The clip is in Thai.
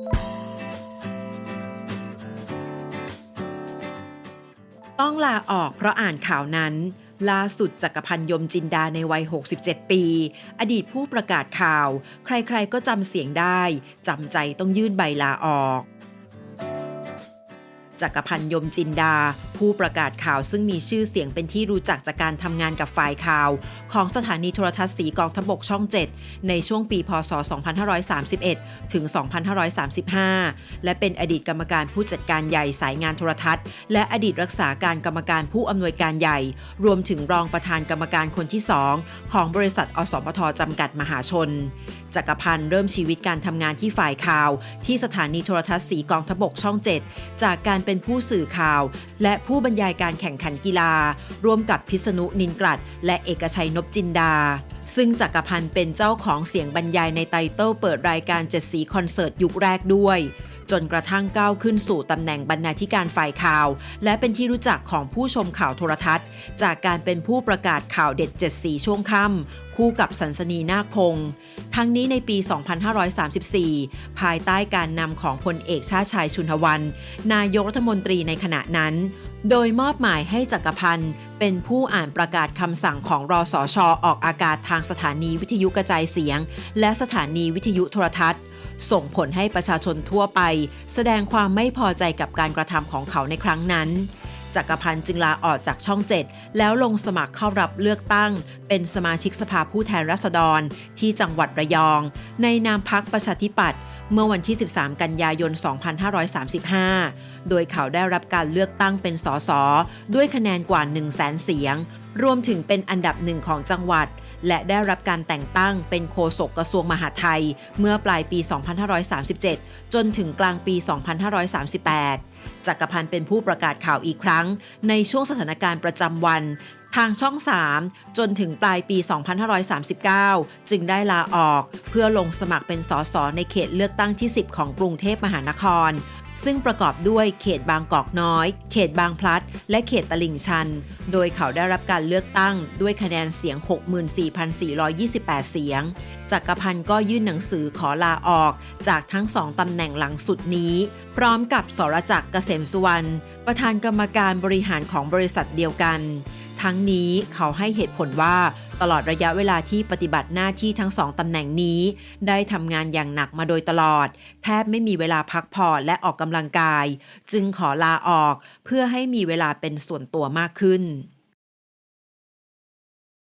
ต้องลาออกเพราะอ่านข่าวนั้น ล่าสุดจักรพันยมจินดาในวัย 67 ปี อดีตผู้ประกาศข่าว ใครๆก็จำเสียงได้จำใจต้องยื่นใบลาออก จักรพันธ์ยมจินดา ผู้ประกาศข่าวซึ่งมีชื่อเสียงเป็นที่รู้จักจากการทำงานกับฝ่ายข่าว ของสถานีโทรทัศน์สีกองทบกช่อง 7 ในช่วงปีพศ 2531 ถึง 2535 และเป็นอดีตกรรมการผู้จัดการใหญ่สายงานโทรทัศน์ และอดีตรักษาการกรรมการผู้อำนวยการใหญ่ รวมถึงรองประธานกรรมการคนที่ 2 ของบริษัทอสมทจำกัดมหาชนจักรพันธ์เริ่มชีวิตการทำงานที่ฝ่ายข่าว ที่สถานีโทรทัศน์สีกองทบกช่อง 7 จากการเป็นผู้สื่อข่าว และผู้บรรยายการแข่งขันกีฬา ร่วมกับพิษณุนินกลัด และเอกชัยนพจินดา ซึ่งจักรพันธ์เป็นเจ้าของเสียงบรรยายในไตเติลเปิดรายการเจ็ดสีคอนเสิร์ตยุคแรกด้วยจนกระทั่งก้าวขึ้นสู่ตำแหน่งบรรณาธิการฝ่ายข่าว และเป็นที่รู้จักของผู้ชมข่าวโทรทัศน์ จากการเป็นผู้ประกาศข่าวเด็ดเจ็ดสีช่วงค่ำ คู่กับสันสนีนาคพงศ์ทั้งนี้ในปี 2534 ภายใต้การนำของพลเอกชาติชายชุนทวัน นายกรัฐมนตรีในขณะนั้น โดยมอบหมายให้จักรพันธ์เป็นผู้อ่านประกาศคำสั่งของรอสอชอออกอากาศทางสถานีวิทยุกระจายเสียง และสถานีวิทยุโทรทัศน์ ส่งผลให้ประชาชนทั่วไป แสดงความไม่พอใจกับการกระทำของเขาในครั้งนั้น จักรพันธ์จึงลาออกจากช่องเจ็ดแล้วลงสมัครเข้ารับเลือกตั้ง เป็นสมาชิกสภาผู้แทนราษฎร ที่จังหวัดระยอง ในนามพักประชาธิปัตย์เมื่อวันที่ 13 กันยายน 2535 โดยเขาได้รับการเลือกตั้งเป็นสสด้วยคะแนนกว่า 1 0 0 0 0แสนเสียง รวมถึงเป็นอันดับหนึ่งของจังหวัด และได้รับการแต่งตั้งเป็นโฆษกกระทรวงมหาดไทย เมื่อปลายปี 2537 จนถึงกลางปี 2538 จักรพันธ์เป็นผู้ประกาศข่าวอีกครั้ง ในช่วงสถานการณ์ประจำวันทางช่อง 3 จนถึงปลายปี 2539 จึงได้ลาออก เพื่อลงสมัครเป็นสสในเขตเลือกตั้งที่ 10 ของกรุงเทพมหานคร ซึ่งประกอบด้วยเขตบางกอกน้อย เขตบางพลัด และเขตตลิ่งชัน โดยเขาได้รับการเลือกตั้งด้วยคะแนนเสียง 64,428 เสียง จักรพันธ์ก็ยื่นหนังสือขอลาออกจากทั้งสองตำแหน่งหลังสุดนี้ พร้อมกับสรจักรเกษมสุวรรณ ประธานกรรมการบริหารของบริษัทเดียวกัน ทั้งนี้เขาให้เหตุผลว่าตลอดระยะเวลาที่ปฏิบัติหน้าที่ทั้งสองตำแหน่งนี้ ได้ทำงานอย่างหนักมาโดยตลอด แทบไม่มีเวลาพักผ่อนและออกกำลังกาย จึงขอลาออกเพื่อให้มีเวลาเป็นส่วนตัวมากขึ้น